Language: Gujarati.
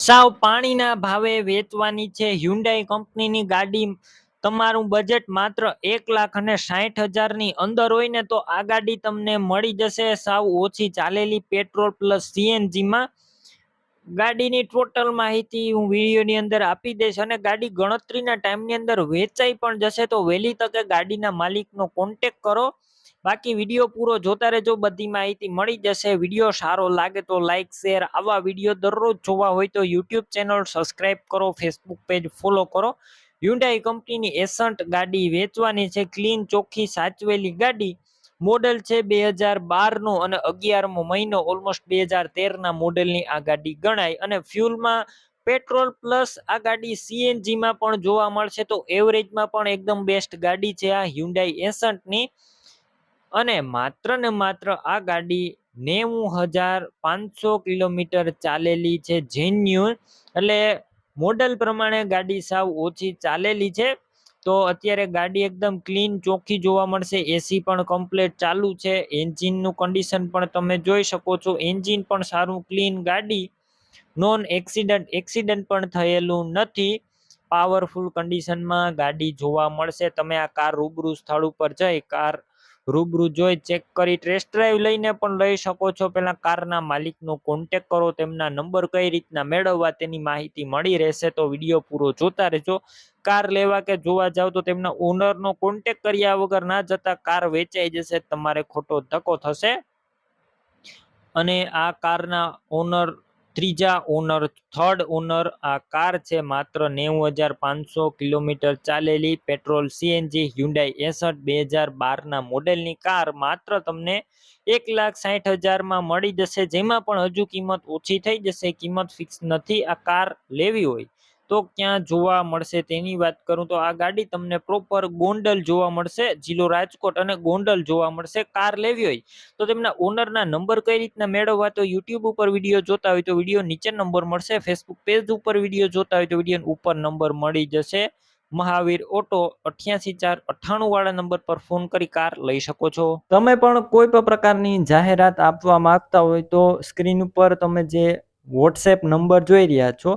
સાવ પાણીના ભાવે વેચવાની છે. હ્યુન્ડાઈ કંપનીની ગાડી તમારું બજેટ માત્ર એક લાખ અને સાઠ હજારની અંદર હોય ને તો આ ગાડી તમને મળી જશે સાવ ઓછી ચાલેલી પેટ્રોલ પ્લસ સીએનજીમાં. ગાડીની ટોટલ માહિતી હું વિડીયોની અંદર આપી દઈશ અને ગાડી ગણતરીના ટાઈમની અંદર વેચાઈ પણ જશે તો વહેલી તકે ગાડીના માલિકનો કોન્ટેક કરો. બાકી વીડિયો પૂરો જોતા રહેજો. બધી માહિતી મળી જશે. વીડિયો સારો લાગે તો લાઈક શેર આવા વીડિયો દરરોજ જોવા હોય તો યુટ્યુબ ચેનલ સબસ્ક્રાઈબ કરો. ફેસબુક પેજ ફોલો કરો. હ્યુન્ડાઈ કંપનીની એસન્ટ ગાડી વેચવાની છે. ક્લીન ચોખ્ખી, સાચવેલી ગાડી. મોડલ છે બે હજાર બારનો અને અગિયારમો મહિનો. ઓલમોસ્ટ બે હજાર તેરના મોડેલની આ ગાડી ગણાય. અને ફ્યુલમાં પેટ્રોલ પ્લસ આ ગાડી સીએનજીમાં પણ જોવા મળશે તો એવરેજમાં પણ એકદમ બેસ્ટ ગાડી છે આ હ્યુન્ડાઈ એસન્ટની. અને માત્ર ને માત્ર આ ગાડી નેવું હજાર પાંચસો કિલોમીટર ચાલેલી છે જેન્યુન એટલે મોડલ પ્રમાણે ગાડી સાવ ઓછી ચાલેલી છે. તો અત્યારે ગાડી એકદમ ક્લીન ચોખ્ખી જોવા મળશે. એસી પણ કમ્પ્લેટ ચાલુ છે. એન્જિનનું કન્ડિશન પણ તમે જોઈ શકો છો. એન્જિન પણ સારું ક્લીન ગાડી. નોન એક્સિડન્ટ એક્સિડન્ટ પણ થયેલું નથી. પાવરફુલ કન્ડિશનમાં ગાડી જોવા મળશે. તમે આ કાર રૂબરૂ સ્થળ ઉપર જઈ કાર રૂબરૂ જોઈ ચેક કરી ટેસ્ટ ડ્રાઈવ લઈને પણ લઈ શકો છો. પહેલાં કારના માલિકનો કોન્ટેક કરો, તેમના નંબર કઈ રીતના મેળવવા તેની માહિતી મળી રહેશે તો વીડિયો પૂરો જોતા રહેજો. કાર લેવા કે જોવા જાવ તો તેમના ઓનરનો કોન્ટેક કર્યા વગર ના જતા કાર વેચાઈ જશે, તમારે ખોટો ધક્કો થશે. અને આ કારના ઓનર ત્રીજા ઓનર થર્ડ ઓનર આ કાર છે માત્ર નેવું હજાર પાંચસો કિલોમીટર ચાલેલી પેટ્રોલ સીએનજી હ્યુન્ડાઈ એસઠ બે હજાર બારના મોડેલની કાર માત્ર તમને એક લાખ સાઠ હજારમાં મળી જશે, જેમાં પણ હજુ કિંમત ઓછી થઈ જશે, કિંમત ફિક્સ નથી આ કાર લેવી હોય. તો ક્યાં જોવા મળશે તેની વાત કરું તો આ ગાડી તમને પ્રોપર ગોંડલ જોવા મળશે, જિલ્લો રાજકોટ અને ગોંડલ જોવા મળશે, કાર લેવી હોય. તો તેમના ઓનરના નંબર કઈ રીતના મેળવવા તો યુટ્યુબ ઉપર વીડિયો જોતા હોય તો વીડિયો નીચે નંબર મળશે ફેસબુક પેજ ઉપર વીડિયો જોતા હોય તો વીડિયો ઉપર નંબર મળી જશે. મહાવીર ઓટો અઠ્યાસી ચાર અઠ્ઠાણું વાળા નંબર પર ફોન કરી કાર લઈ શકો છો. તમે પણ કોઈ પણ પ્રકારની જાહેરાત આપવા માંગતા હોય તો સ્ક્રીન ઉપર તમે જે વોટ્સએપ નંબર જોઈ રહ્યા છો